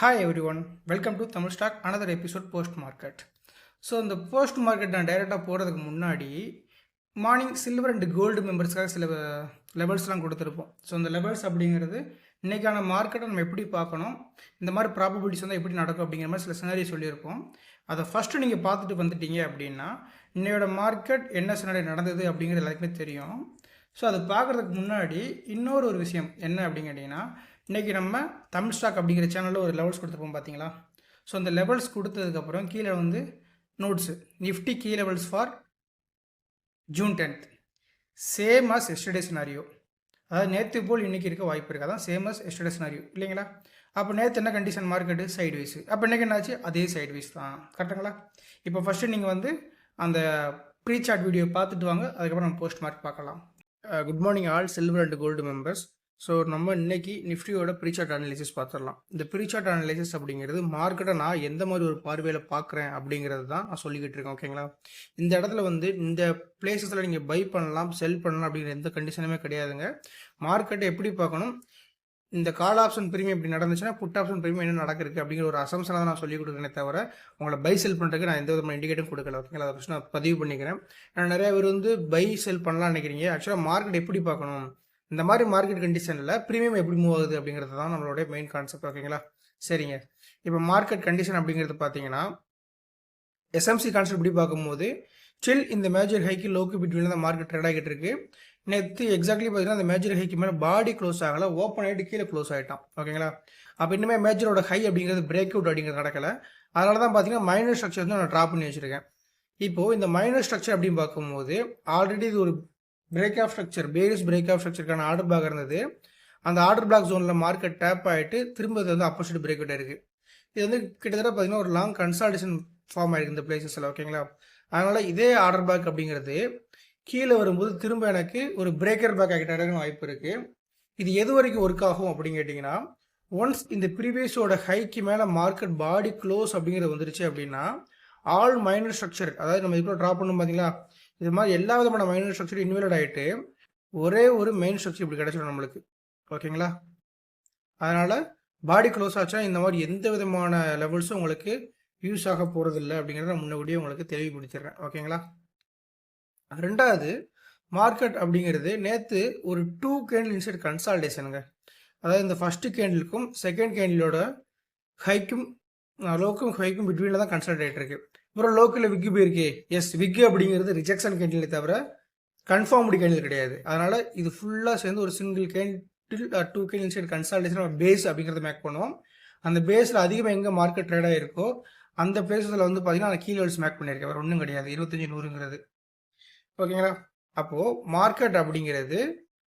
Hi everyone welcome to Tamil stock another episode post market so இந்த post market நான் டைரெக்டாக போகிறதுக்கு முன்னாடி மார்னிங் சில்வர் அண்ட் கோல்டு மெம்பர்ஸ்க்காக சில லெவல்ஸ்லாம் கொடுத்துருப்போம். ஸோ அந்த லெவல்ஸ் அப்படிங்கிறது இன்றைக்கான மார்க்கெட்டை நம்ம எப்படி பார்க்கணும் இந்த மாதிரி ப்ராபபிலிட்டிஸ் வந்து எப்படி நடக்கும் அப்படிங்கிற மாதிரி சில சினாரி சொல்லியிருப்போம். அதை ஃபஸ்ட்டு நீங்கள் பார்த்துட்டு வந்துட்டீங்க அப்படின்னா இன்னையோட மார்க்கெட் என்ன சினாரி நடந்தது அப்படிங்கிறது எல்லாருக்குமே தெரியும். ஸோ அது பார்க்குறதுக்கு முன்னாடி இன்னொரு ஒரு விஷயம் என்ன அப்படின்னு கேட்டிங்கன்னா இன்றைக்கி நம்ம தமிழ் ஸ்டாக் அப்படிங்கிற சேனலில் ஒரு லெவல்ஸ் கொடுத்துருப்போம் பார்த்தீங்களா ஸோ அந்த லெவல்ஸ் கொடுத்ததுக்கப்புறம் கீழே வந்து notes Nifty key levels for June tenth same as yesterday scenario அதாவது நேற்று போல் இன்றைக்கி இருக்க வாய்ப்பு இருக்குது அதான் சேம் அஸ் எஸ்டர்டே சினாரியோ இல்லைங்களா? அப்போ நேற்று என்ன கண்டிஷன் மார்க்கெட்டு சைடு வைஸ் அப்போ இன்றைக்கி என்னாச்சு? அதே சைடு வைஸ் தான் கரெக்டுங்களா இப்போ ஃபஸ்ட்டு நீங்கள் வந்து அந்த ப்ரீ சாட் வீடியோ பார்த்துட்டு வாங்க. அதுக்கப்புறம் நம்ம போஸ்ட் மார்க் பார்க்கலாம். Good morning all silver and gold members so நம்ம இன்னைக்கு நிஃப்டியோட ப்ரீசார்ட் அனலிசிஸ் பார்த்துடலாம். இந்த ப்ரீசார்ட் அனலிசிஸ் அப்படிங்கிறது மார்க்கெட்டை நான் எந்த மாதிரி ஒரு பார்வையில் பார்க்குறேன் அப்படிங்கிறது தான் நான் சொல்லிக்கிட்டு இருக்கேன் ஓகேங்களா இந்த இடத்துல வந்து இந்த பிளேசஸில் நீங்கள் பை பண்ணலாம் செல் பண்ணலாம் அப்படிங்கிற எந்த கண்டிஷனுமே கிடையாதுங்க. மார்க்கெட்டை எப்படி பார்க்கணும்? இந்த கால் ஆப்ஷன் பிரீமியம் இப்படி நடந்துச்சுன்னா புட் ஆப்ஷன் பிரீமியம் என்ன நடக்குது அப்படிங்கிற ஒரு அசம்சனை தான் நான் சொல்லி கொடுக்குறேனே தவிர உங்களை பை செல் பண்ணுறதுக்கு நான் எந்த விதமான இண்டிகேட்டும் கொடுக்கல ஓகேங்களா அதை ஃபஸ்ட் நான் பதிவு பண்ணிக்கிறேன். நான் நிறைய பேர் வந்து பை செல் பண்ணலாம் நினைக்கிறீங்க. ஆக்சுவலாக மார்க்கெட் எப்படி பார்க்கணும்? இந்த மாதிரி மார்க்கெட் கண்டிஷனில் ப்ரீமியம் எப்படி மூவ் ஆகுது அப்படிங்கிறது தான் நம்மளுடைய மெயின் கான்செப்ட் ஓகேங்களா சரிங்க. இப்போ மார்க்கெட் கண்டிஷன் அப்படிங்கிறது பார்த்தீங்கன்னா எஸ்எம்சி கான்செப்ட் இப்படி பார்க்கும்போது சில் இந்த மேஜர் ஹைக்கு லோக்கு பிட்வீன் தான் மார்க்கெட் ட்ரேட் ஆகிட்டு இருக்கு. நேற்று எக்ஸாக்ட்லி பார்த்தீங்கன்னா அந்த மேஜர் ஹைக்கு மேலே பாடி க்ளோஸ் ஆகலை ஓப்பன் ஆகிட்டு கீழே க்ளோஸ் ஆகிட்டான் ஓகேங்களா அப்போ இன்னுமே மேஜரோட ஹை அப்படிங்கிறது பிரேக் அவுட் அப்படிங்கிறது நடக்கலை. அதனால தான் பார்த்தீங்கன்னா மைனர் ஸ்ட்ரக்சர் வந்து நான் ட்ராப் பண்ணி வச்சுருக்கேன். இப்போது இந்த மைனர் ஸ்ட்ரக்சர் அப்படின்னு பார்க்கும்போது ஆல்ரெடி இது ஒரு break of structure Paris break of ஸ்ட்ரக்சருக்கான ஆர்டர் பிளாக் இருந்தது. அந்த ஆர்டர் பிளாக் ஜோனில் மார்க்கெட் டேப் ஆகிட்டு திரும்ப இது வந்து அப்போசிட் பிரேக் அவுட் இருக்குது இது வந்து கிட்டத்தட்ட பார்த்தீங்கன்னா ஒரு லாங் கன்சால்டேஷன் ஃபார்ம் ஆயிருக்கு இந்த பிளேசஸில் ஓகேங்களா அதனால் இதே ஆர்டர் பேக் அப்படிங்கிறது கீழே வரும்போது திரும்ப எனக்கு ஒரு பிரேக்கர் பேக் ஆகிட்ட வாய்ப்பு இருக்குது இது எது வரைக்கும் ஒர்க் ஆகும் அப்படின்னு கேட்டிங்கன்னா ஒன்ஸ் இந்த ப்ரீவியஸோட ஹைக்கு மேலே மார்க்கெட் பாடி க்ளோஸ் அப்படிங்கிறது வந்துருச்சு அப்படின்னா ஆல் மைனர் ஸ்ட்ரக்சர் அதாவது நம்ம இதுக்குள்ளே ட்ராப் பண்ணணும் பார்த்தீங்களா இது மாதிரி எல்லா விதமான மைனர் ஸ்ட்ரக்சர் இன்வெல்ட் ஆகிட்டு ஒரே ஒரு மெயின் ஸ்ட்ரக்சர் இப்படி கிடச்சிடும் நம்மளுக்கு. ஓகேங்களா அதனால் பாடி க்ளோஸ் ஆச்சா இந்த மாதிரி எந்த விதமான லெவல்ஸும் உங்களுக்கு யூஸ் ஆக போகிறதில்ல அப்படிங்கிறத முன்னாடியே உங்களுக்கு தெளிவுபடுத்திடுறேன். ஓகேங்களா ரெண்டாவது மார்க்கெட் அப்படிங்கிறது நேற்று ஒரு டூ கேண்டில் இன்சைட் கன்சால்டேஷனுங்க அதாவது இந்த ஃபஸ்ட்டு கேண்டிலுக்கும் செகண்ட் கேண்டிலோட ஹைக்கும் லோக்கும் ஹைக்கும் பிட்வீனில் தான் கன்சல்டேட் இருக்கு. அப்புறம் லோக்கலில் விக்கு போயிருக்கே. எஸ் விக்கு அப்படிங்கிறது ரிஜெக்ஷன் கேண்டிலே தவிர கன்ஃபார்ம்டு கேண்டில் கிடையாது. அதனால் இது ஃபுல்லாக சேர்ந்து ஒரு single candle two candle inside consolidation base அப்படிங்கிறத மேக் பண்ணுவோம். அந்த பேஸில் அதிகமாக எங்கே மார்க்கெட் ட்ரேடாக இருக்கோ அந்த பிளேஸில் வந்து பார்த்தீங்கன்னா நான் கீழே மேக் பண்ணியிருக்கேன். வேறு ஒன்றும் கிடையாது. இருபத்தஞ்சி நூறுங்கிறது. ஓகேங்களா அப்போது மார்க்கெட் அப்படிங்கிறது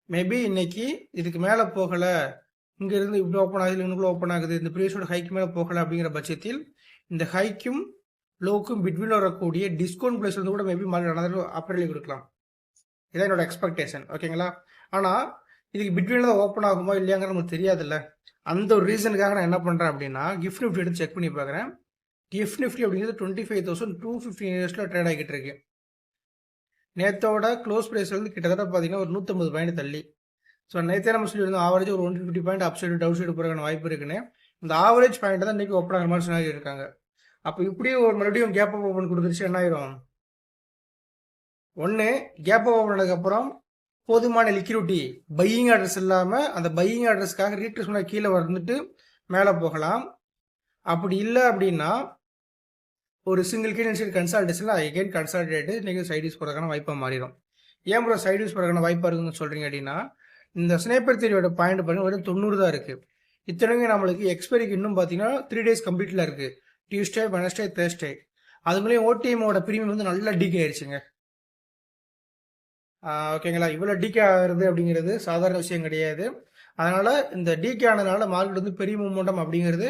மேபி இன்னைக்கு இதுக்கு மேலே போகலை. இங்கேருந்து இப்படி ஓப்பன் ஆகுது இன்னும் ஓப்பன் ஆகுது. இந்த ப்ரீஸோட ஹைக்கு மேலே போகலை அப்படிங்கிற பட்சத்தில் இந்த ஹைக்கும் லோக்கும் பிட்வீன் வரக்கூடிய டிஸ்கவுண்ட் பிளேஸ் வந்து கூட மேபி மறுநாள் நடந்து கொடுக்கலாம். இதான் என்னோட எக்ஸ்பெக்டேஷன் ஓகேங்களா ஆனால் இதுக்கு பிட்வீனில் தான் ஓப்பன் ஆகுமா இல்லையாங்கிற நமக்கு தெரியாதுல்ல. அந்த ஒரு ரீசனுக்காக நான் என்ன பண்ணுறேன் அப்படின்னா கிஃப்ட் நிஃப்டி எடுத்து செக் பண்ணி பார்க்குறேன் கிஃப்ட் நிஃப்டி அப்படிங்கிறது twenty five thousand two fifteen இயர்ஸில் ட்ரேட் ஆகிட்டு இருக்கு. நேற்றோட க்ளோஸ் ப்ரைஸ் வந்து கிட்டத்தட்ட பார்த்தீங்கன்னா ஒரு நூற்றம்பது பாயிண்ட் தள்ளி. ஸோ நேற்றே நம்ம சொல்லியிருந்தோம் ஆவரேஜ் ஒரு one fifty point upside downside போகிறக்கான வாய்ப்பு இருக்குன்னு. இந்த ஆவரேஜ் பாயிண்ட் தான் இன்றைக்கி ஓப்பன் ஆகிற மாதிரி சொன்னாங்க இருக்காங்க. அப்போ இப்படியும் ஒரு மறுபடியும் கேப் அப் ஓப்பன் கொடுத்துருச்சு என்ன ஆயிரும்? ஒன்று கேப் அப் ஓப்பன் ஆனதுக்கப்புறம் போதுமான லிக்யூரிட்டி பையிங் அட்ரஸ் இல்லாமல் அந்த பையிங் அட்ரஸ்க்காக ரீட்ரஸ் பண்ண கீழே வந்துட்டு மேலே போகலாம். அப்படி இல்லை அப்படின்னா ஒரு சிங்கிள் கீழ் சைடு கன்சால்டேஷனில் எகைன் கன்சால்டேட்டு நீங்கள் சைடிஸ் போகிறதுக்கான வாய்ப்பாக மாறிடும். ஏன் ப்ரோ சைடிஸ் போகிறதுக்கான வாய்ப்பாக இருக்குன்னு சொல்கிறீங்க அப்படின்னா இந்த ஸ்னேப்பர் தேரியோட பாயிண்ட் பாருங்க வெறும் தொண்ணூறு தான் இருக்குது இத்தனைங்க நம்மளுக்கு எக்ஸ்பைரிக்கு இன்னும் பார்த்தீங்கன்னா த்ரீ டேஸ் கம்ப்ளீட்டில் இருக்குது டியூஸ்டே வெனஸ்டே தேர்ஸ்டே மூலயம் ஓடிஎம்மோட ப்ரீமியம் வந்து நல்லா டீக் ஆயிடுச்சுங்க. ஓகேங்களா இவ்வளோ டீகே ஆகிறது அப்படிங்கிறது சாதாரண விஷயம் கிடையாது. அதனால் இந்த டீகே ஆனதுனால மார்க்கெட் வந்து பெரிய மூமெண்டம் அப்படிங்கிறது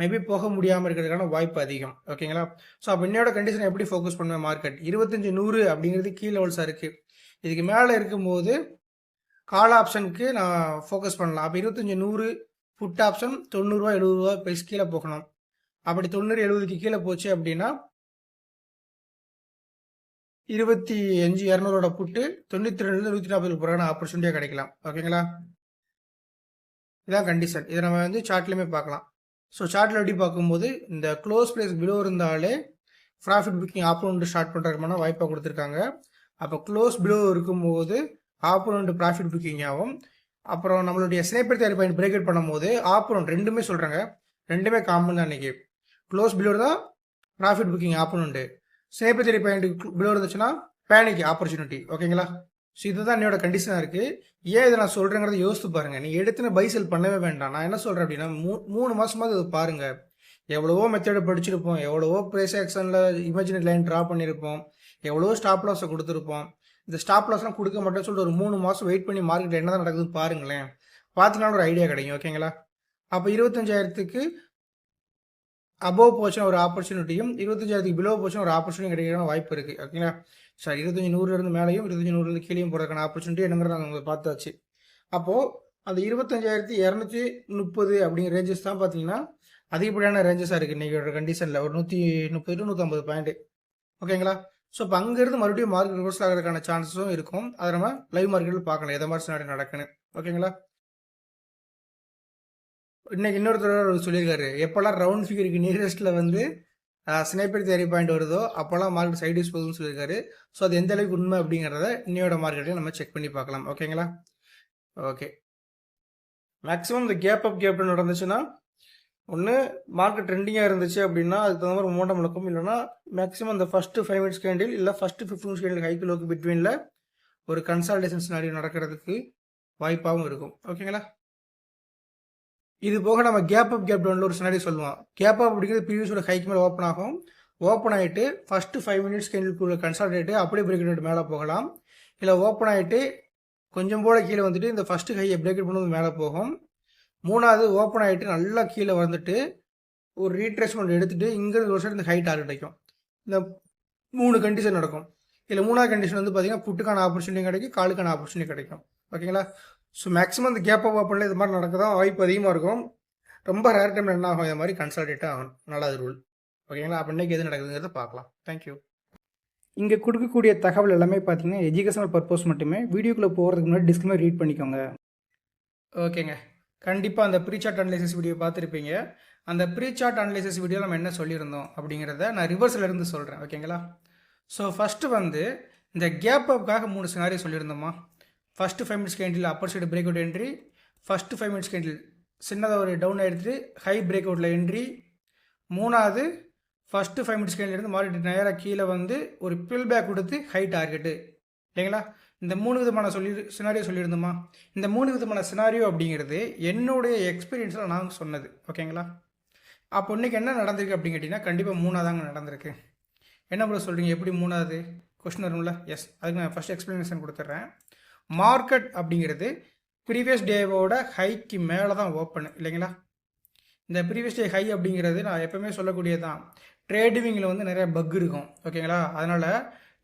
மேபி போக முடியாமல் இருக்கிறதுக்கான வாய்ப்பு அதிகம். ஓகேங்களா ஸோ அப்போ என்னோட கண்டிஷன் எப்படி ஃபோக்கஸ் பண்ணுவேன் மார்க்கெட் இருபத்தஞ்சி நூறு அப்படிங்கிறது கீ லெவல்ஸாக இருக்குது இதுக்கு மேலே இருக்கும்போது கால் ஆப்ஷனுக்கு நான் ஃபோக்கஸ் பண்ணலாம். அப்போ இருபத்தஞ்சி நூறு ஃபுட் ஆப்ஷன் தொண்ணூறுரூவா எழுபதுரூவா பைஸ் கீழே போகணும். அப்படி தொண்ணூறு எழுபதுக்கு கீழே போச்சு அப்படின்னா இருபத்தி அஞ்சு இரநூறோட புட்டு தொண்ணூற்றி ரெண்டுலேருந்து நூற்றி நாற்பது போகிறான ஆப்பர்ச்சுனிட்டியாக கிடைக்கலாம். ஓகேங்களா? இதான் கண்டிஷன் இதை நம்ம வந்து சார்ட்லேயுமே பார்க்கலாம். ஸோ சார்ட்டில் எப்படி பார்க்கும்போது இந்த க்ளோஸ் ப்ரைஸ் பிலோ இருந்தாலே ப்ராஃபிட் புக்கிங் ஆப்போனண்ட் ஸ்டார்ட் பண்ணுறதுக்கான வாய்ப்பாக கொடுத்துருக்காங்க. அப்போ க்ளோஸ் பிலோ இருக்கும்போது ஆப்போனண்ட் ப்ராஃபிட் புக்கிங் ஆகும். அப்புறம் நம்மளுடைய sniper theory point break out பண்ணும்போது ஆப்போனண்ட் ரெண்டுமே சொல்கிறாங்க ரெண்டுமே காமன் தான் இன்றைக்கி க்ளோஸ் பிலோ தான் profit booking opponent sniper third below இருந்துச்சுன்னா பேனிக் ஆப்பர்ச்சுனிட்டி ஓகேங்களா ஸோ இதுதான் என்னோட கண்டிஷனாக இருக்குது ஏன் இதை நான் சொல்கிறேங்கிறத யோசித்து பாருங்கள் நீங்கள் எடுத்துன்னு பை செல் பண்ணவே வேண்டாம். நான் என்ன சொல்கிறேன் அப்படின்னா மூ மூணு மாதமாவது இது பாருங்கள் எவ்வளவோ மெத்தடை படிச்சிருப்போம். எவ்வளவோ ப்ரைஸ் ஆக்ஷனில் இமேஜினரி லைன் ட்ரா பண்ணியிருப்போம் எவ்வளவோ ஸ்டாப் லாஸை கொடுத்துருப்போம். இந்த ஸ்டாப் லாஸ்லாம் கொடுக்க மாட்டேன்னு சொல்லிட்டு ஒரு மூணு மாதம் வெயிட் பண்ணி மார்க்கெட் என்ன தான் நடக்குதுன்னு பாருங்களேன். பார்த்தீங்கன்னா ஒரு ஐடியா கிடைக்கும். ஓகேங்களா அப்போ இருபத்தஞ்சாயிரத்துக்கு அபோவ் போச்சுன்னா ஒரு ஆப்பர்ச்சுனிட்டியும் இருபத்தஞ்சாயிரத்துக்கு பிலோ போச்சுன்னா ஒரு ஆப்பர்ச்சுனிட்டி கிடைக்கிற வாய்ப்பு இருக்குது ஓகேங்களா சார் இருபத்தஞ்சி நூறுலேருந்து மேலேயும் இருபத்தஞ்சி நூறுலேருந்து கீழேயும் போகிறதுக்கான ஆப்பர்ச்சுனிட்டி என்னங்கிறத நாங்கள் பார்த்தாச்சு. அப்போது அந்த இருபத்தஞ்சாயிரத்தி இரநூத்தி முப்பது அப்படிங்கிற ரேஞ்சஸ் தான் பார்த்தீங்கன்னா அதிகப்படியான ரேஞ்சஸாக இருக்குது இன்றைக்கி கண்டிஷனில் ஒரு நூற்றி முப்பது டு நூற்றம்பது பாயிண்ட்டு ஓகேங்களா ஸோ இப்போ அங்கேருந்து மறுபடியும் மார்க்கெட் ரிவர்ஸ் ஆகிறதுக்கான சான்சஸும் இருக்கும். அதை நம்ம லைவ் மார்க்கெட்டில் பார்க்கலாம். எதை மாதிரி நடக்குன்னு. ஓகேங்களா இன்னைக்கு இன்னொருத்தர் சொல்லியிருக்காரு. எப்போல்லாம் ரவுண்ட் ஃபிகருக்கு நியரஸ்ட்டில் வந்து ஸ்னைப்பர் தேரி பாயிண்ட் வருதோ அப்போல்லாம் மார்க்கெட் சைடு யூஸ் போகுதுன்னு சொல்லியிருக்காரு. ஸோ அது எந்த அளவுக்கு உண்மை அப்படிங்கிறத இன்னையோட மார்க்கெட்டையும் நம்ம செக் பண்ணி பார்க்கலாம். ஓகேங்களா ஓகே மேக்ஸிமம் இந்த கேப் அப் கேப் நடந்துச்சுன்னா ஒன்று மார்க்கெட் ட்ரெண்டிங்காக இருந்துச்சு அப்படின்னா அதுக்கு தகுந்த மாதிரி மூட்டம் நடக்கும் இல்லைன்னா மேக்ஸிமம் இந்த ஃபஸ்ட்டு ஃபைவ் மினிட்ஸ் கேண்டில் இல்லை first fifteen minutes candle high log பிட்வீனில் ஒரு கன்சால்டேஷன் சினாரியோ நடக்கிறதுக்கு வாய்ப்பாகவும் இருக்கும். ஓகேங்களா இது போக நம்ம கேப் அப் கேப் டவுனில் ஒரு சினாரி சொல்லுவோம். கேப் அப் அப்படிங்கிறது ப்ரீவியஸோட ஹைக்கு மேலே ஓப்பன் ஆகும். ஓப்பன் ஆகிட்டு first five minutes candle consolidate அப்படியே பிரேக் அவுட் மேலே போகலாம். இல்லை ஓப்பன் ஆகிட்டு கொஞ்சம் போல் கீழே வந்துட்டு இந்த ஃபஸ்ட்டு ஹையை பிரேக் அவுட் பண்ணும்போது மேலே போகும். மூணாவது ஓப்பன் ஆகிட்டு நல்லா கீழே வந்துட்டு ஒரு ரீட்ரேஸ்மெண்ட் எடுத்துகிட்டு இங்கேருந்து ஒரு சைடு இந்த ஹைட் டார்கெட் கிடைக்கும் இந்த மூணு கண்டிஷன் நடக்கும். இதில் மூணாவது கண்டிஷன் வந்து பார்த்தீங்கன்னா புட்டுக்கான ஆப்பர்ச்சுனிட்டி கிடைக்கும் காலுக்கான ஆப்பர்ச்சுனிட்டி கிடைக்கும். ஓகேங்களா? ஸோ மேக்ஸிமம் இந்த கேப் அப் ஓப்பனில் இது மாதிரி நடக்க தான் வாய்ப்பு அதிகமாக இருக்கும். ரொம்ப ரேர் டைமில் என்ன ஆகும் இந்த மாதிரி கன்சல்டேட் ஆகும் நல்லது ரூல் ஓகேங்களா அப்போ இன்றைக்கி எது நடக்குதுங்கிறத பார்க்கலாம். தேங்க்யூ இங்கே கொடுக்கக்கூடிய தகவல் எல்லாமே பார்த்தீங்கன்னா எஜுகேஷனல் பர்பஸ் மட்டுமே. வீடியோக்குள்ளே போகிறதுக்கு முன்னாடி டிஸ்கிளைமர் ரீட் பண்ணிக்கோங்க. ஓகேங்க கண்டிப்பாக அந்த ப்ரீ சார்ட் அனலைசிஸ் வீடியோ பார்த்துருப்பீங்க. அந்த ப்ரீ சார்ட் அனலைசிஸ் வீடியோ நம்ம என்ன சொல்லியிருந்தோம் அப்படிங்கிறத நான் ரிவர்ஸில் இருந்து சொல்கிறேன் ஓகேங்களா ஸோ ஃபஸ்ட்டு வந்து இந்த கேப் அப்புக்காக மூணு scenario சொல்லியிருந்தோமா? First five minutes candle upper side break out entry first five minutes candle சின்னதாக ஒரு டவுன் எடுத்துட்டு ஹை பிரேக் அவுட்டில் என்ட்ரி மூணாவது ஃபஸ்ட்டு ஃபைவ் மினிட்ஸ் கேண்டில் மாறிட்டு நேராக கீழே வந்து ஒரு பில் பேக் கொடுத்து ஹை டார்கெட்டு இல்லைங்களா? இந்த மூணு விதமான சொல்லி சினாரியோ சொல்லியிருந்தோமா? இந்த மூணு விதமான சினாரியோ அப்படிங்கிறது என்னுடைய எக்ஸ்பீரியன்ஸில் நான் சொன்னது. ஓகேங்களா? அப்போ இன்றைக்கி என்ன நடந்திருக்கு அப்படின்னு கேட்டிங்கன்னா கண்டிப்பாக மூணாதாங்க நடந்திருக்கு. என்ன ப்ரோ சொல்கிறீங்க எப்படி மூணாவது? கொஸ்டின் வரும்ல? எஸ் அதுக்கு நான் ஃபஸ்ட் எக்ஸ்ப்ளனேஷன் கொடுத்துட்றேன் மார்க்கெட் அப்படிங்கிறது ப்ரீவியஸ் டேவோட ஹைக்கு மேலே தான் ஓப்பன் இல்லைங்களா? இந்த ப்ரீவியஸ் டே ஹை அப்படிங்கிறது நான் எப்போவுமே சொல்லக்கூடியது தான் ட்ரேடிங்கில் வந்து நிறைய பக் இருக்கும் ஓகேங்களா? அதனால்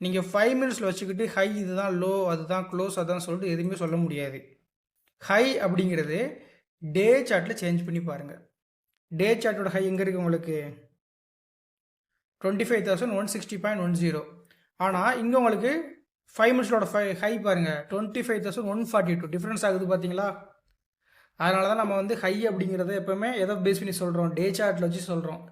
நீங்கள் ஃபைவ் மினிட்ஸில் வச்சுக்கிட்டு ஹை இதுதான் லோ அதுதான் க்ளோஸ் அதுதான் சொல்லிட்டு எதுவுமே சொல்ல முடியாது. ஹை அப்படிங்கிறது டே சார்ட்டில் சேஞ்ச் பண்ணி பாருங்கள் டே சார்ட்டோட ஹை எங்கே இருக்குது உங்களுக்கு? Twenty five thousand one sixty point one zero ஆனால் இங்கே உங்களுக்கு ஃபைவ் மினிட்ஸோட ஃபை ஹை பாருங்கள் twenty five thousand one forty two difference ஆகுது பார்த்தீங்களா அதனால தான் நம்ம வந்து ஹை அப்படிங்கிறத எப்போவுமே எதை பேஸ் பண்ணி சொல்கிறோம் டே சார்ட்டில் வச்சு சொல்கிறோம்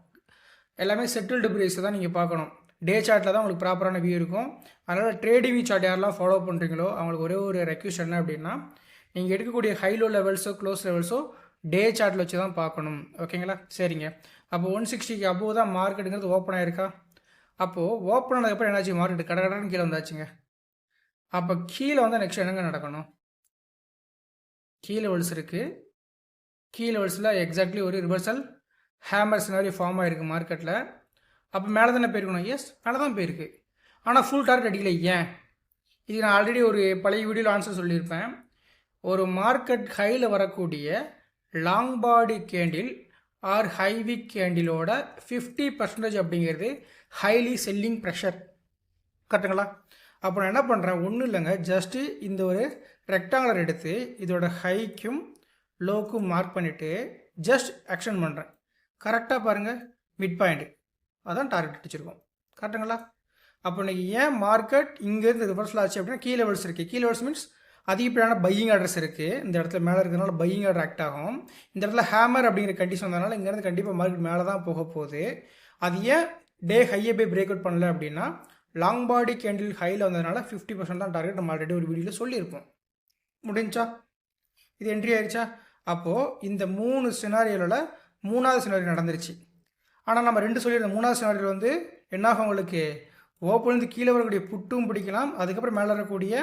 எல்லாமே செட்டில்டு ப்ரைஸை தான் நீங்கள் பார்க்கணும். டே சார்ட்டில் தான் உங்களுக்கு ப்ராப்பரான வியூ இருக்கும். அதனால் ட்ரேடிங் சார்ட் யாரெல்லாம் ஃபாலோ பண்ணுறீங்களோ அவங்களுக்கு ஒரே ஒரு ரெக்யூஸ் என்ன அப்படின்னா நீங்கள் எடுக்கக்கூடிய ஹைலோ லெவல்ஸோ க்ளோஸ் லெவல்ஸோ டே சார்ட்டில் வச்சு தான் பார்க்கணும். ஓகேங்களா சரிங்க. அப்போ ஒன் சிக்ஸ்டிக்கு அபோவ் தான் மார்க்கெட்டுங்கிறது ஓப்பன் ஆயிருக்கா? அப்போது ஓப்பன் ஆனதுக்கப்புறம் என்னாச்சு? மார்க்கெட் கடை கடன் கீழே வந்தாச்சுங்க. அப்போ கீழே வந்து நெக்ஸ்ட் என்னங்க நடக்கணும்? கீழே லெவல்ஸ் இருக்குது கீழே லெவல்ஸில் எக்ஸாக்ட்லி ஒரு ரிவர்சல் ஹேமர் சினாரி ஃபார்ம் ஆகிருக்கு மார்க்கெட்டில் அப்போ மேலே தானே போயிருக்கணும்? எஸ் மேலே தான் போயிருக்கு. ஆனால் ஃபுல் டார்கெட் அடிக்கல ஏன்? இது நான் ஆல்ரெடி ஒரு பழைய வீடியோவில் ஆன்சர் சொல்லியிருப்பேன். ஒரு மார்க்கெட் ஹையில் வரக்கூடிய long body candle or heavy கேண்டிலோட fifty percentage அப்படிங்கிறது ஹைலி செல்லிங் ப்ரெஷர் கரெக்டுங்களா அப்போ நான் என்ன பண்ணுறேன் ஒன்றும் இல்லைங்க. ஜஸ்ட்டு இந்த ஒரு ரெக்டாங்குலர் எடுத்து இதோட ஹைக்கும் லோக்கும் மார்க் பண்ணிவிட்டு ஜஸ்ட் ஆக்ஷன் பண்ணுறேன் கரெக்டாக பாருங்கள் மிட் பாயிண்ட்டு அதான் டார்கெட் அடிச்சிருக்கோம். கரெக்டுங்களா அப்போ இன்றைக்கி ஏன் மார்க்கெட் இங்கேருந்து ரிவர்ஸில் ஆச்சு அப்படின்னா கீழே லெவல்ஸ் இருக்குது கீ லெவல்ஸ் மீன்ஸ் அதிகப்படியான பையிங் ஆர்டர்ஸ் இருக்குது இந்த இடத்துல மேலே இருக்கிறதுனால பையிங் ஆர்டர் ஆக்ட் ஆகும். இந்த இடத்துல ஹேமர் அப்படிங்கிற கண்டிஷன் வந்ததுனால இங்கேருந்து கண்டிப்பாக மார்க்கெட் மேலே தான் போக போகுது. அது ஏன் டே ஹையை போய் பிரேக் அவுட் பண்ணல அப்படின்னா லாங் பாடி கேண்டில் ஹையில் வந்ததுனால ஃபிஃப்டி பர்சன்ட் தான் டார்கெட் நம்ம ஆல்ரெடி ஒரு வீடியோவில் சொல்லியிருப்போம். முடிஞ்சா? இது என்ட்ரி ஆயிடுச்சா அப்போது இந்த மூணு சினாரியோவில் மூணாவது சினாரியோ நடந்துருச்சு. ஆனால் நம்ம ரெண்டு சொல்லியிருந்த மூணாவது சினாரியோ வந்து என்னாகும் உங்களுக்கு? ஓப்பன்லேருந்து கீழே வரக்கூடிய புட்டும் பிடிக்கலாம். அதுக்கப்புறம் மேலே வரக்கூடிய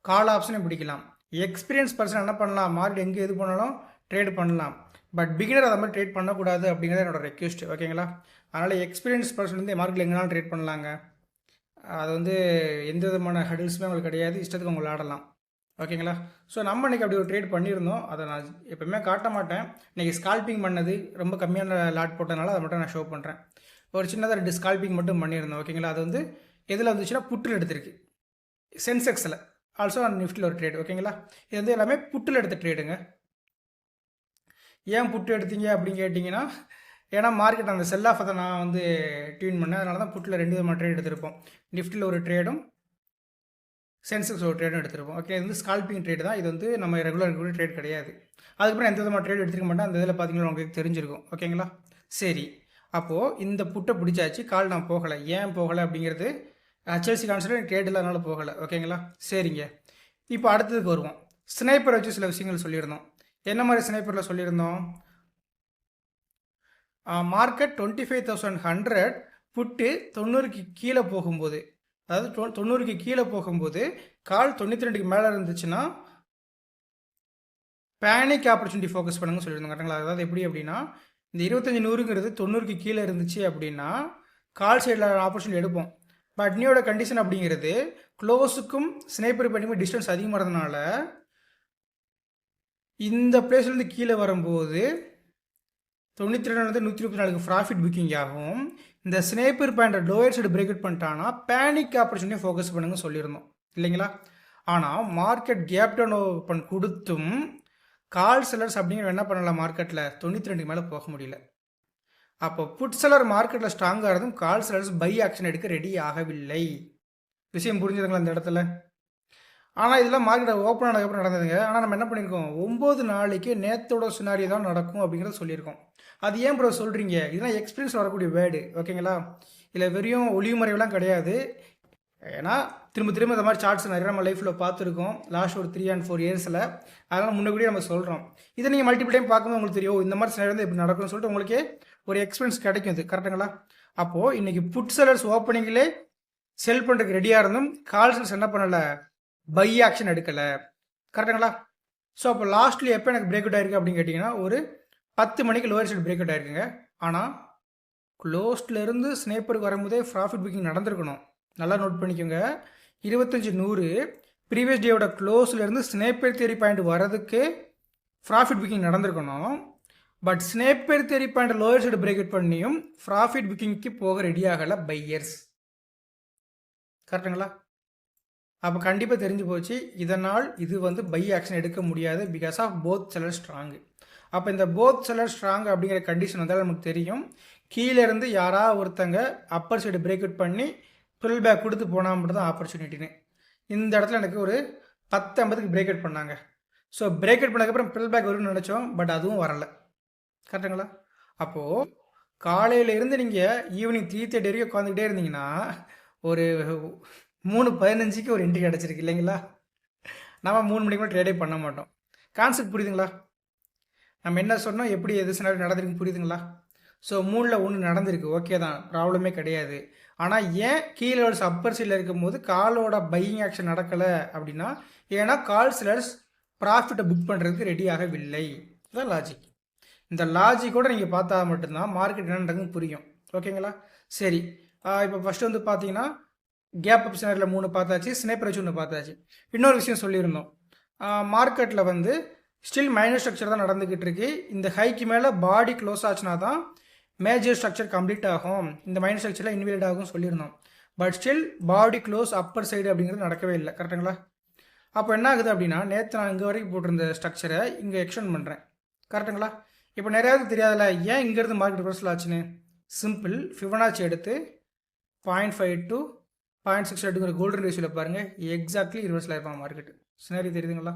கால் ஆப்ஷனையும் பிடிக்கலாம். எக்ஸ்பீரியன்ஸ் பர்சன் என்ன பண்ணலாம்? மார்க்கெட் எங்கே எது பண்ணாலும் ட்ரேட் பண்ணலாம். பட் பிகினர் அதை மாதிரி ட்ரேட் பண்ணக்கூடாது அப்படிங்கிறது என்னோட ரெக்வஸ்ட் ஓகேங்களா அதனால் எக்ஸ்பீரியன்ஸ் பர்சன் வந்து மார்க்கெட்டில் எங்கேனாலும் ட்ரேட் பண்ணலாங்க. அது வந்து எந்த விதமான ஹடில்ஸுமே உங்களுக்கு கிடையாது இஷ்டத்துக்கு உங்களை ஆடலாம். ஓகேங்களா ஸோ நம்ம இன்றைக்கி அப்படி ஒரு ட்ரேட் பண்ணியிருந்தோம். அதை நான் எப்போவுமே காட்ட மாட்டேன். இன்றைக்கி ஸ்கால்பிங் பண்ணது ரொம்ப கம்மியான லாட் போட்டதுனால அதை மட்டும் நான் ஷோ பண்ணுறேன் ஒரு சின்னதாக ரெண்டு ஸ்கால்பிங் மட்டும் பண்ணியிருந்தோம் ஓகேங்களா அது வந்து எதில் வந்துச்சுன்னா புட்டில் எடுத்திருக்கு. சென்செக்ஸில் ஆல்சோ நிஃப்டியில் ஒரு ட்ரேட் ஓகேங்களா இது வந்து எல்லாமே புட்டில் எடுத்த ட்ரேடுங்க ஏன் புட்டு எடுத்தீங்க அப்படின்னு கேட்டிங்கன்னா ஏன்னா மார்க்கெட் அந்த செல் ஆஃப் அதை நான் வந்து டியூன் பண்ணேன். அதனால தான் புட்டில் ரெண்டு விதமான ட்ரேட் எடுத்திருப்போம். நிஃப்டியில் ஒரு ட்ரேடும் சென்செக்ஸ் ஒரு ட்ரேடும் எடுத்திருப்போம். ஓகே இது வந்து ஸ்கால்பிங் ட்ரேட் தான். இது வந்து நம்ம ரெகுலர் கூட ட்ரேட் கிடையாது. அதுக்கப்புறம் எந்த விதமான ட்ரேட் எடுத்துக்க மாட்டேன். அந்த இதில் பார்த்தீங்கன்னா உங்களுக்கு தெரிஞ்சிருக்கும். ஓகேங்களா சரி. அப்போது இந்த புட்டை பிடிச்சாச்சு. கால் நான் போகலை. ஏன் போகலை அப்படிங்கிறது ஹெச்எல்சி கான்சர்ட் ட்ரேட் இல்லாதனால போகலை. ஓகேங்களா சரிங்க. இப்போ அடுத்ததுக்கு வருவோம். ஸ்னைப்பர் வச்சு சில விஷயங்கள் சொல்லியிருந்தோம். என்ன மாதிரி ஸ்னைப்பரில் சொல்லியிருந்தோம்? Market twenty five thousand hundred புட்டு தொண்ணூறுக்கு கீழே போகும்போது அதாவது தொ தொண்ணூறுக்கு கீழே போகும்போது கால் தொண்ணூற்றி ரெண்டுக்கு மேலே இருந்துச்சுன்னா பேனிக் ஆப்பர்ச்சுனிட்டி ஃபோக்கஸ் பண்ணுங்க சொல்லியிருந்தோம் கரெக்டுங்களா அதாவது எப்படி அப்படின்னா இந்த இருபத்தஞ்சி நூறுங்கிறது தொண்ணூறுக்கு கீழே இருந்துச்சு அப்படின்னா கால் சைடில் ஆப்பர்ச்சுனிட்டி எடுப்போம். பட் நீயோட கண்டிஷன் அப்படிங்கிறது க்ளோஸுக்கும் ஸ்னைப்பர் பண்ணிக்கும் டிஸ்டன்ஸ் அதிகமாக இருந்தனால இந்த பிளேஸ்லேருந்து கீழே வரும்போது தொண்ணூற்றி ரெண்டுலேருந்து நூற்றி முப்பத்தி நாலுக்கு ப்ராஃபிட் புக்கிங் ஆகும். இந்த sniper band lower side break out பண்ணிட்டான்னா panic opportunity focus பண்ணுங்க சொல்லியிருந்தோம். இல்லைங்களா? ஆனால் மார்க்கெட் கேப் டவுன் ஓப்பன் கொடுத்தும் கால் செல்லர்ஸ் அப்படிங்கிற என்ன பண்ணலாம் மார்க்கெட்டில் தொண்ணூற்றி ரெண்டுக்கு மேலே போக முடியல. அப்போ புட் செல்லர் மார்க்கெட்டில் ஸ்ட்ராங்காக இருந்தும் கால் செல்லர்ஸ் பை ஆக்ஷன் எடுக்க ரெடி ஆகவில்லை. விஷயம் புரிஞ்சுதுங்களா அந்த இடத்துல? ஆனால் இதெல்லாம் மார்க்கெட் ஓப்பன் ஆனதுக்கப்புறம் நடந்ததுங்க. ஆனால் நம்ம என்ன பண்ணியிருக்கோம்? ஒம்பது நாளைக்கு நேத்தோட சினாரி தான் நடக்கும் அப்படிங்கிறத சொல்லியிருக்கோம். அது ஏன் ப்ரோ சொல்கிறீங்க இதெல்லாம் எக்ஸ்பீரியன்ஸ் வரக்கூடிய வேர்டு ஓகேங்களா இதில் வெறும் ஒளிமறைவெல்லாம் கிடையாது. ஏன்னா திரும்ப திரும்ப இந்த மாதிரி சார்ட்ஸ் நிறைய நம்ம லைஃப்பில் பார்த்துருக்கோம். லாஸ்ட் ஒரு த்ரீ அண்ட் ஃபோர் இயர்ஸில் அதனால் முன்னாடியே நம்ம சொல்கிறோம் இதை நீங்கள் மல்டிபிள் டைம் பார்க்கும்போது உங்களுக்கு தெரியும் இந்த மாதிரி சினாரி இப்படி நடக்கும்னு சொல்லிட்டு உங்களுக்கு ஒரு எக்ஸ்பீரியன்ஸ் கிடைக்கும் இது. கரெக்டுங்களா அப்போது இன்றைக்கி புட் செலர்ஸ் ஓப்பனிங்கிலே செல் பண்ணுறதுக்கு ரெடியாக இருந்தும் கால் என்ன பண்ணலை? பை ஆக்ஷன் எடுக்கலை. கரெக்டுங்களா ஸோ அப்போ லாஸ்ட்லி எப்போ எனக்கு பிரேக் அவுட் ஆயிருக்கு அப்படின்னு கேட்டிங்கன்னா ஒரு பத்து மணிக்கு லோயர் சைடு பிரேக் அவுட் ஆயிருக்குங்க. ஆனால் க்ளோஸ்ட்லேருந்து ஸ்னேப்பருக்கு வரும்போதே ப்ராஃபிட் புக்கிங் நடந்திருக்கணும். நல்லா நோட் பண்ணிக்கோங்க. இருபத்தஞ்சி நூறு ப்ரீவியஸ் டேயோட க்ளோஸ்லேருந்து ஸ்னேப்பர் தேரி பாயிண்ட் வரதுக்கு profit booking நடந்திருக்கணும். But sniper theory point lower side break out பண்ணியும் ப்ராஃபிட் புக்கிங்க்கு போக ரெடி ஆகலை பையர்ஸ் கரெக்டுங்களா அப்போ கண்டிப்பாக தெரிஞ்சு போச்சு. இதனால் இது வந்து பை ஆக்ஷன் எடுக்க முடியாது. Because of both seller strong அப்போ இந்த போத் செலர் ஸ்ட்ராங் அப்படிங்கிற கண்டிஷன் வந்தால் நமக்கு தெரியும். கீழேருந்து யாராவது ஒருத்தங்க அப்பர் சைடு பிரேக் அவுட் பண்ணி டுவெல் பேக் கொடுத்து போனால் மட்டும் தான் ஆப்பர்ச்சுனிட்டின்னு இந்த இடத்துல எனக்கு ஒரு பத்து ஐம்பதுக்கு பிரேக் அவுட் பண்ணாங்க. ஸோ பிரேக் அவுட் பண்ணதுக்கப்புறம் டுவெல் பேக் வரும்னு நினச்சோம். பட் அதுவும் வரலை. கரெக்டுங்களா அப்போது காலையிலேருந்து நீங்கள் ஈவினிங் த்ரீ தேர்ட்டி வரைக்கும் உட்காந்துக்கிட்டே இருந்தீங்கன்னா ஒரு மூணு பதினஞ்சுக்கு ஒரு என்ட்ரி கிடச்சிருக்கு இல்லைங்களா? நம்ம மூணு மணிக்கு கூட ட்ரேடே பண்ண மாட்டோம். கான்செப்ட் புரியுதுங்களா? நம்ம என்ன சொன்னோம் எப்படி எது சினாரி நடந்திருக்கு புரியுதுங்களா? ஸோ மூணில் ஒன்று நடந்திருக்கு ஓகே தான். ப்ராப்ளமே கிடையாது. ஆனால் ஏன் கீழே அப்பர் சைடில் இருக்கும்போது காலோட பையிங் ஆக்ஷன் நடக்கலை அப்படின்னா ஏன்னா கால் சிலர்ஸ் ப்ராஃபிட்டை புக் பண்ணுறதுக்கு ரெடி ஆகவில்லை. இதுதான் லாஜிக் இந்த லாஜிக்கோட நீங்கள் பார்த்தா மட்டும்தான் மார்க்கெட் என்ன நடக்குதுன்னு புரியும் ஓகேங்களா சரி. இப்போ ஃபஸ்ட்டு வந்து பார்த்தீங்கன்னா கேப் அப் சினரில் மூணு பார்த்தாச்சு ஸ்னேப்பர் வச்சு ஒன்று பார்த்தாச்சு. இன்னொரு விஷயம் சொல்லியிருந்தோம். மார்க்கெட்டில் வந்து ஸ்டில் மைனர் ஸ்ட்ரக்சர் தான் நடந்துக்கிட்டு இருக்கு. இந்த ஹைக்கு மேலே பாடி க்ளோஸ் ஆச்சுன்னா தான் மேஜர் ஸ்ட்ரக்சர் கம்ப்ளீட் ஆகும். இந்த மைனர் ஸ்ட்ரக்சரில் இன்வேலிட் ஆகும் சொல்லியிருந்தோம். But still body close upper side அப்படிங்கிறது நடக்கவே இல்லை. கரெக்டுங்களா அப்போ என்ன ஆகுது அப்படின்னா நேற்று நான் இங்கே வரைக்கும் போட்டிருந்த ஸ்ட்ரக்சரை இங்கே எக்ஸ்டெண்ட் பண்ணுறேன் கரெக்டுங்களா இப்போ நிறையாவது தெரியாதுல்ல ஏன் இங்கேருந்து மார்க்கெட் ரிவர்சல் ஆச்சுன்னு? சிம்பிள் ஃபிவனாச்சி எடுத்து point five two point six எடுக்கிற கோல்டன் ரேஷியோவில் பாருங்கள் எக்ஸாக்ட்லி ரிவர்ஸில் இருப்பாங்க மார்க்கெட் சினாரி தெரியுதுங்களா?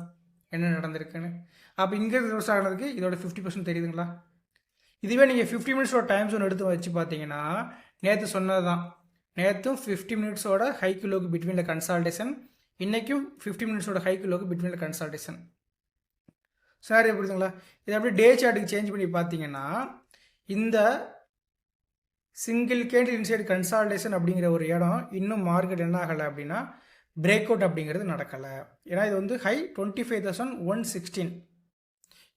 என்ன நடந்திருக்குன்னு? அப்போ இங்கே ரிவர்ஸ் ஆனதுக்கு இதோட ஃபிஃப்டி பர்சன்ட் தெரியுதுங்களா? இதுவே நீங்கள் ஃபிஃப்டி மினிட்ஸோட டைம் ஜோன் எடுத்து வச்சு பார்த்தீங்கன்னா நேற்று சொன்னது தான் நேற்றும் ஃபிஃப்டி மினிட்ஸோட ஹை கிலோக்கு பிட்வீனில் கன்சால்டேஷன் இன்றைக்கும் ஃபிஃப்டி மினிட்ஸோட ஹை கிலோக்கு பிட்வீனில் கன்சால்டேஷன் சாரி புரியுதுங்களா? இதை அப்படியே டே சார்ட்டுக்கு சேஞ்ச் பண்ணி பார்த்தீங்கன்னா இந்த சிங்கிள் கேண்டில் இன்சைட் கன்சால்டேஷன் அப்படிங்கிற ஒரு இடம் இன்னும் மார்க்கெட் என்ன ஆகலை அப்படின்னா பிரேக் அவுட் அப்படிங்கிறது நடக்கலை. ஏன்னா இது வந்து high twenty five thousand one sixteen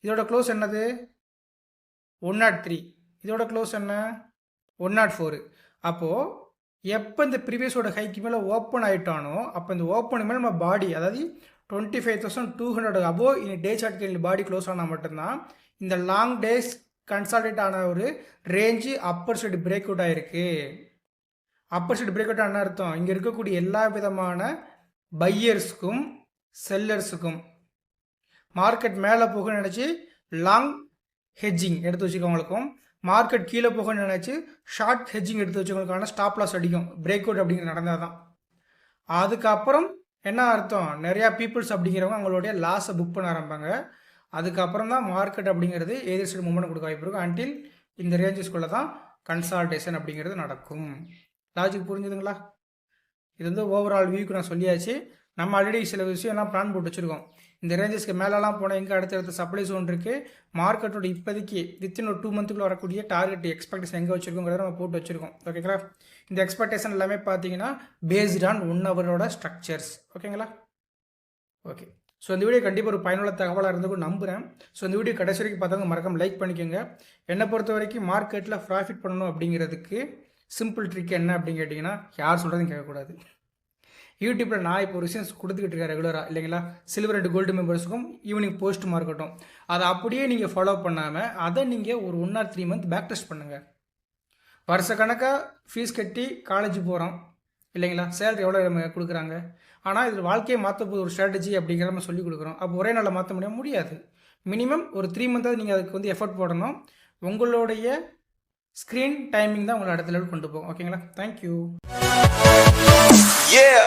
இதோட க்ளோஸ் என்னது? ஒன் நாட் த்ரீ இதோட க்ளோஸ் என்ன? ஒன் நாட் ஃபோரு அப்போது எப்போ இந்த ப்ரீவியஸோட ஹைக்கு மேலே ஓப்பன் ஆகிட்டானோ அப்போ இந்த ஓப்பன் மேலே நம்ம பாடி அதாவது twenty five thousand two hundred above இந்த டே சார்ட் கேள்வி பாடி க்ளோஸ் ஆனால் மட்டும்தான் இந்த லாங் டேஸ் கன்சால்டேட் ஆன ஒரு range upper side break out ஆகிருக்கு அப்பர் சைடு பிரேக் அவுட் ஆன அர்த்தம்? இங்கே இருக்கக்கூடிய எல்லா விதமான பையர்ஸுக்கும் செல்லர்ஸுக்கும் மார்க்கெட் மேலே போக நினச்சி லாங் ஹெஜ்ஜிங் எடுத்து வச்சுக்கவங்களுக்கும் மார்க்கெட் கீழே போக நினச்சி ஷார்ட் ஹெஜ்ஜிங் எடுத்து வச்சவங்களுக்கான ஸ்டாப் லாஸ் அடிக்கும். பிரேக் அவுட் அப்படிங்கிற நடந்தால் தான் அதுக்கப்புறம் என்ன அர்த்தம்? நிறையா பீப்புள்ஸ் அப்படிங்கிறவங்க அவங்களுடைய லாஸை புக் பண்ண ஆரம்பிப்பாங்க. அதுக்கப்புறம் தான் மார்க்கெட் அப்படிங்கிறது எதிர் சைடு மூமெண்ட் கொடுக்க வாய்ப்பு இருக்கும். அன்டில் இந்த ரேஞ்சஸ்குள்ளே தான் கன்சால்டேஷன் அப்படிங்கிறது நடக்கும். லாஜிக் புரிஞ்சுதுங்களா? இது வந்து ஓவரால் வியூக்கு நான் சொல்லியாச்சு. நம்ம ஆல்ரெடி சில விஷயம்லாம் பிளான் போட்டு வச்சுருக்கோம். இந்த ரேஞ்சஸ்க்கு மேலெலாம் போனால் எங்கே அடுத்தடுத்த சப்ளை ஜோன் இருக்குது மார்க்கெட்டோட இப்போதைக்கு வித்தின் ஒரு டூ மந்த்துக்குள்ளே வரக்கூடிய டார்கெட் எக்ஸ்பெக்டேஷன் எங்கே வச்சுருக்கோங்கிறத நம்ம போட்டு வச்சுருக்கோம். ஓகேங்களா இந்த எக்ஸ்பெக்டேஷன் எல்லாமே பார்த்தீங்கன்னா பேஸ்ட் ஆன் ஒன் ஹவரோட ஸ்ட்ரக்சர்ஸ் ஓகேங்களா ஓகே ஸோ இந்த வீடியோ கண்டிப்பாக ஒரு பயனுள்ள தகவலாக இருந்தது நம்புகிறேன் ஸோ இந்த வீடியோ கடைசி வரைக்கும் பார்த்தவங்க மறக்காம லைக் பண்ணிக்கோங்க. என்னை பொறுத்த வரைக்கும் மார்க்கெட்டில் ப்ராஃபிட் பண்ணணும் அப்படிங்கிறதுக்கு சிம்பிள் ட்ரிக் என்ன அப்படின்னு கேட்டிங்கன்னா யார் சொல்கிறதும் கேட்கக்கூடாது. யூடியூப்பில் நான் இப்போ ஒரு விஷயம் கொடுத்துக்கிட்டு இருக்கேன் ரெகுலராக இல்லைங்களா? சில்வர் அண்ட் கோல்டு மெம்பர்ஸுக்கும் ஈவினிங் போஸ்ட்டுமா இருக்கட்டும். அதை அப்படியே நீங்கள் ஃபாலோ பண்ணாமல் அதை நீங்கள் ஒரு one or three month back test பண்ணுங்கள் வருஷ கணக்காக ஃபீஸ் கட்டி காலேஜ் போகிறோம் இல்லைங்களா? சேலரி எவ்வளோ நம்ம கொடுக்குறாங்க? ஆனால் இதில் வாழ்க்கையை மாற்றப்போது ஒரு ஸ்ட்ராட்டஜி அப்படிங்கிற மாதிரி சொல்லி கொடுக்குறோம். அப்போ ஒரே நாளில் மாற்ற முடியாது முடியாது. மினிமம் ஒரு த்ரீ மந்த்தாவது நீங்கள் அதுக்கு வந்து எஃபர்ட் போடணும். உங்களுடைய ஸ்க்ரீன் டைமிங் தான் உங்களை அடுத்த லெவல் கொண்டு போகும். ஓகேங்களா தேங்க்யூ Yeah!